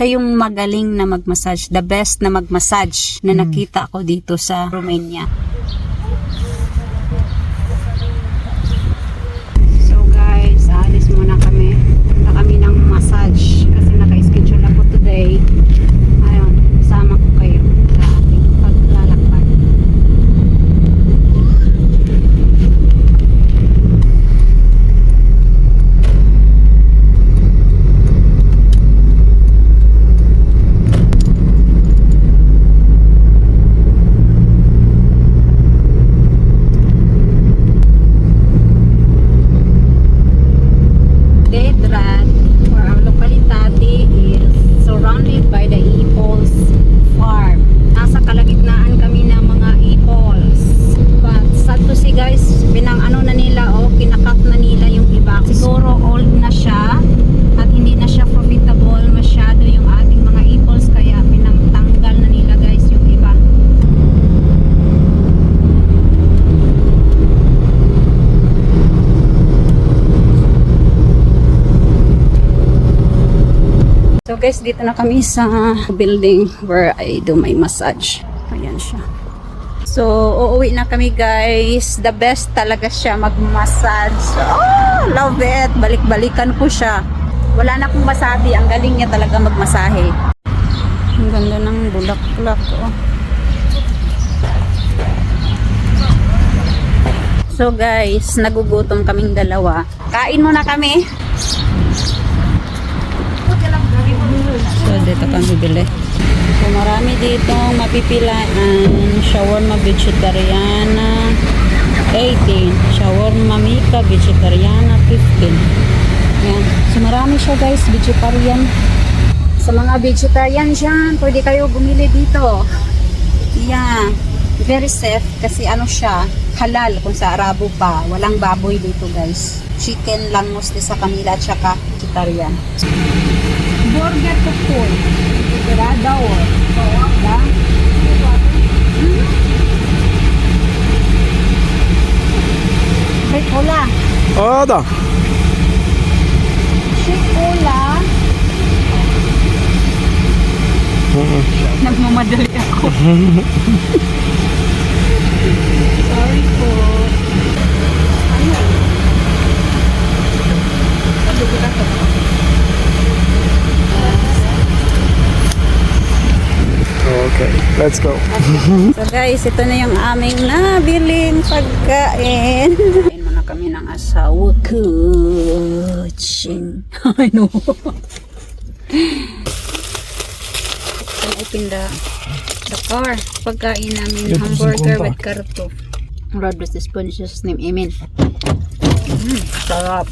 Siya yung magaling na magmassage, the best na magmassage na nakita ko dito sa Romania. So guys, aalis muna kami. Punta kami ng massage kasi naka-schedule ako today. Ayun, sama ko kayo sa ating paglalakbay. Dedrad, or our locality is surrounded by the Ipols farm. Nasa kalagitnaan kami ng mga Ipols. But sad to see guys, binang ano na nila, oh, kinakat na nila yung iba. Siguro old na siya at hindi na siya profitable masyado yung ating mga Ipols kaya pinangtanggal na nila guys yung iba. So guys, dito na kami sa building where I do my massage. Ayan siya. So, uuwi na kami guys. The best talaga siya mag-massage. Oh, love it. Balik-balikan ko siya. Wala na akong masabi. Ang galing niya talaga magmasahe. Ang ganda ng bulaklak. Oh. So guys, nagugutom kaming dalawa. Kain muna kami. So, dito kami bili. So, marami dito mapipilaan. Shawarma vegetariana 18. Shawarma Mika vegetariana 15. Yan. So, marami siya guys, vegetarian. Sa mga vegetarian dyan, pwede kayo bumili dito. Yeah. Very safe kasi ano siya, halal kung sa Arabo pa. Walang baboy dito guys. Chicken lang mostly sa kanila at saka vegetarian. hambúrguer com folha. Será da hora. Tá? Olá. Oda. Chocolate. Uhum. Nagmamadali é ako. Let's go. So guys, ito na yung aming nabiling pagkain. Kain muna kami ng asawa ko. Ching. I know. Can open the, the car. Pagkain namin si hamburger with karto. Rod was the sponge's name. Amen. Mm, sarap.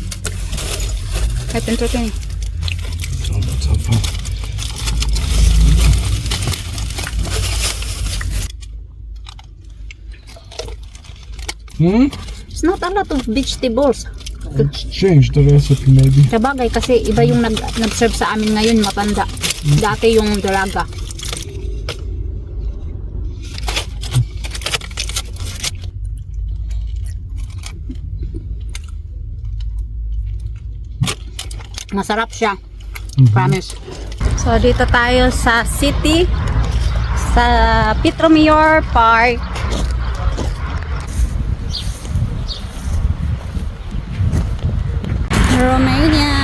Ay, pinto ka Hmm? It's not a lot of vegetables. Change the recipe maybe. Sabagay kasi iba yung nag, nag-serve sa amin ngayon matanda. Dati yung dalaga. Masarap siya. Promise. So dito tayo sa city sa Petromior Park. Romania.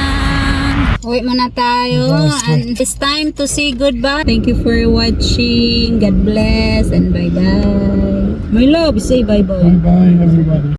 Uwi muna tayo. And it's time to say goodbye. Thank you for watching. God bless and bye-bye. My love, say bye-bye. Bye bye everybody.